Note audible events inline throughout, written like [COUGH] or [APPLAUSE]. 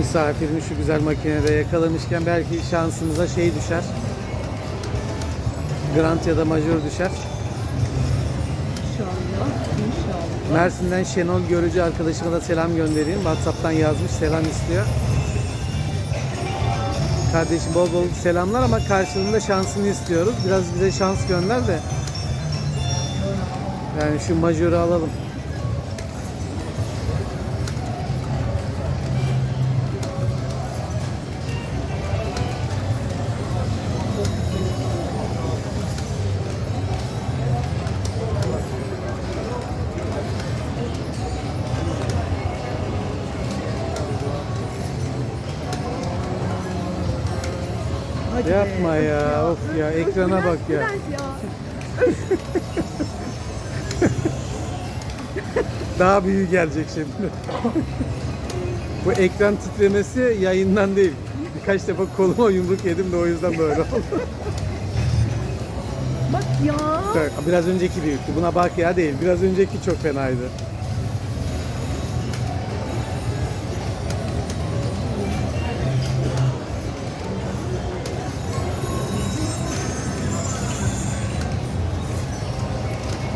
misafirini şu güzel makinede yakalamışken belki şansımıza şey düşer. Grant ya da majör düşer. İnşallah. İnşallah. Mersin'den Şenol Görücü arkadaşıma da selam göndereyim. Whatsapp'tan yazmış selam istiyor. Kardeşim bol bol selamlar ama karşılığında şansını istiyoruz. Biraz bize şans gönder de. Yani şu majörü alalım. Hadi be. Yapma ya. Of ya ekrana bak ya. [LAUGHS] Daha büyüğü gelecek şimdi. [LAUGHS] Bu ekran titremesi yayından değil. Birkaç defa koluma yumruk yedim de o yüzden böyle oldu. Bak ya. Biraz önceki büyüktü. Buna bak ya değil. Biraz önceki çok fenaydı.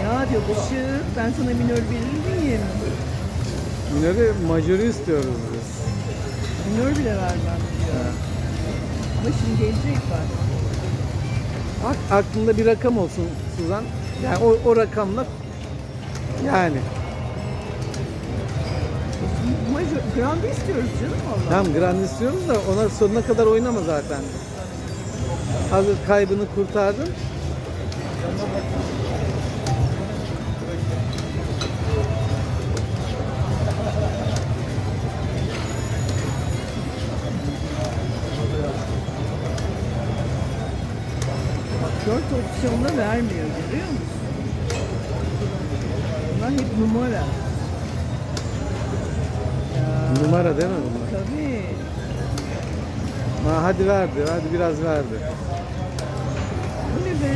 Ya diyor ışık ben sana minör verir miyim? Minörü majörü istiyoruz biz. Minör bile vermem diyor. Ama şimdi gelecek bak. Ak- aklında bir rakam olsun Suzan. Yani o, o rakamla yani. Major, Grande istiyoruz canım valla. Tamam grand istiyoruz da ona sonuna kadar oynama zaten. Hazır kaybını kurtardın. Dört opsiyonda vermiyor görüyor musun? Bunlar hep numara. Ya, Numara değil mi bunlar? tabii. Ha, hadi verdi, hadi biraz verdi. Bu ne be?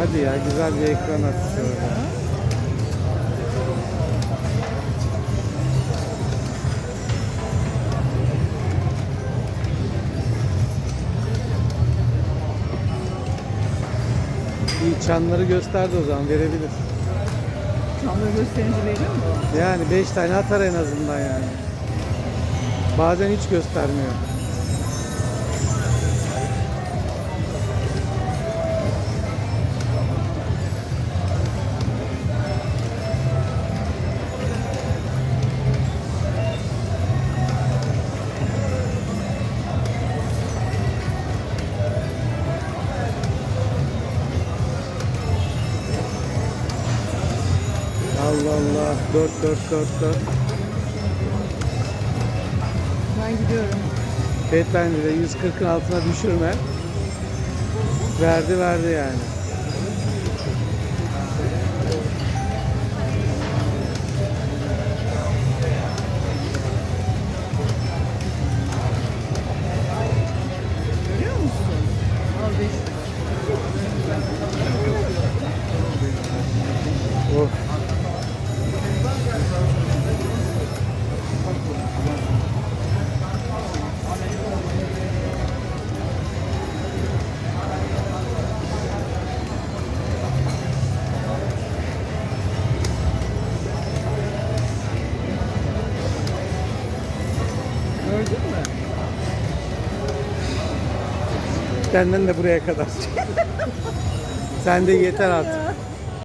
Hadi ya güzel bir ekran şöyle. İyi çanları gösterdi o zaman verebilir. Çamları gösterince veriyor mu? Yani 5 tane atar en azından yani. Bazen hiç göstermiyor. Allah Allah. 4 4 4 4. Ben gidiyorum. Beyefendi de 140'ın altına düşürme. Verdi verdi yani. Benden de buraya kadar. [LAUGHS] Sen de yeter artık.